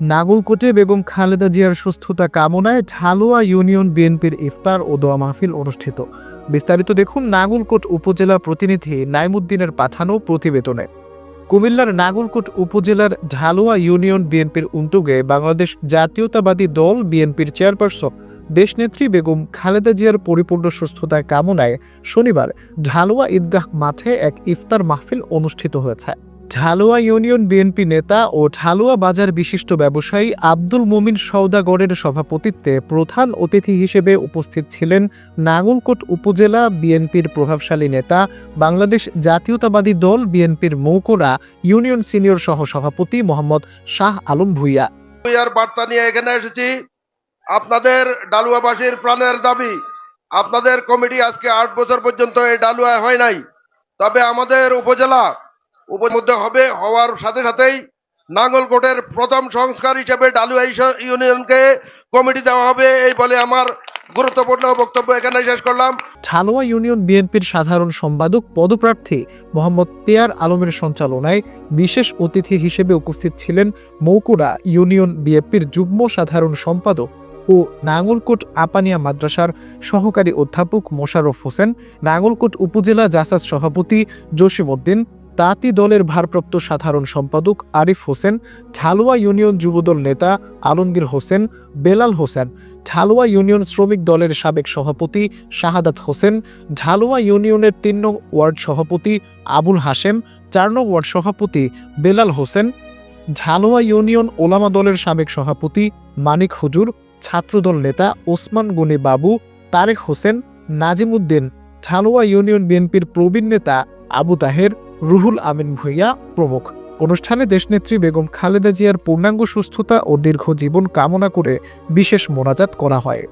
নাগলকোটে বেগম খালেদা জিয়ার সুস্থতা কামনায় ঢালুয়া ইউনিয়ন বিএনপির ইফতার ও দোয়া মাহফিল অনুষ্ঠিত। বিস্তারিত দেখুন নাগরকোট উপজেলা প্রতিনিধি নাইমুদ্দিনের পাঠানো প্রতিবেদনে। কুমিল্লার নাগলকোট উপজেলার ঢালুয়া ইউনিয়ন বিএনপির উদ্যোগে বাংলাদেশ জাতীয়তাবাদী দল বিএনপির চেয়ারপারসন দেশনেত্রী বেগম খালেদা জিয়ার পরিপূর্ণ সুস্থতার কামনায় শনিবার ঢালুয়া ঈদগাহ মাঠে এক ইফতার মাহফিল অনুষ্ঠিত হয়েছে। ঢালুয়া ইউনিয়ন বিএনপি নেতা ও ঢালুয়া বাজার বিশিষ্ট ব্যবসায়ী আব্দুল মুমিন সওদাগরের সভাপতিত্বে প্রধান অতিথি হিসেবে উপস্থিত ছিলেন নাঙ্গলকোট উপজেলা বিএনপির প্রভাবশালী নেতা, বাংলাদেশ জাতীয়তাবাদী দল বিএনপির মৌকোড়া ইউনিয়ন সিনিয়র সহ সভাপতি মোহাম্মদ শাহ আলম ভুইয়া। আর বার্তা নিয়ে এখানে এসেছি। আপনাদের ডালুয়াবাসীর প্রাণের দাবি, আপনাদের কমিটি আজকে আট বছর পর্যন্ত এই ডালুয়ায় হয় নাই। তবে আমাদের উপজেলা উপ- মধ্যে হবে হওয়ার সাথে সাথেই নাঙ্গলকোটের প্রথম সংস্কার হিসেবে ডালুয়া ইউনিয়নকে কমিটি দেওয়া হবে। এই বলে আমার গুরুত্বপূর্ণ বক্তব্য এখানে শেষ করলাম। ঢালুয়া ইউনিয়ন বিএনপির সাধারণ সম্পাদক, পদপ্রার্থী মোহাম্মদ পেয়ার আলমের সঞ্চালনায় বিশেষ অতিথি হিসেবে উপস্থিত ছিলেন মৌকুড়া ইউনিয়ন বিএনপির যুগ্ম সাধারণ সম্পাদক ও নাঙ্গলকোট আপানিয়া মাদ্রাসার সহকারী অধ্যাপক মোশাররফ হোসেন, নাঙ্গলকোট উপজেলা জাসাস সভাপতি জসিম উদ্দিন তাঁতি দলের ভারপ্রাপ্ত সাধারণ সম্পাদক আরিফ হোসেন, ঢালুয়া ইউনিয়ন যুবদল নেতা আলমগীর হোসেন, বেলাল হোসেন, ঢালুয়া ইউনিয়ন শ্রমিক দলের সাবেক সভাপতি শাহাদাত হোসেন, ঢালুয়া ইউনিয়নের তিন নং ওয়ার্ড সভাপতি আবুল হাশেম, চার নং ওয়ার্ড সভাপতি বেলাল হোসেন, ঢালুয়া ইউনিয়ন ওলামা দলের সাবেক সভাপতি মানিক হুজুর, ছাত্রদল নেতা ওসমান গনি বাবু, তারেক হোসেন নাজিম উদ্দিন ঢালুয়া ইউনিয়ন বিএনপির প্রবীণ নেতা আবু তাহের রুহুল আমিন ভুইয়া প্রমুখ। অনুষ্ঠানে দেশনেত্রী বেগম খালেদা জিয়ার পূর্ণাঙ্গ সুস্থতা ও দীর্ঘ জীবন কামনা করে বিশেষ মোনাজাত করা হয়।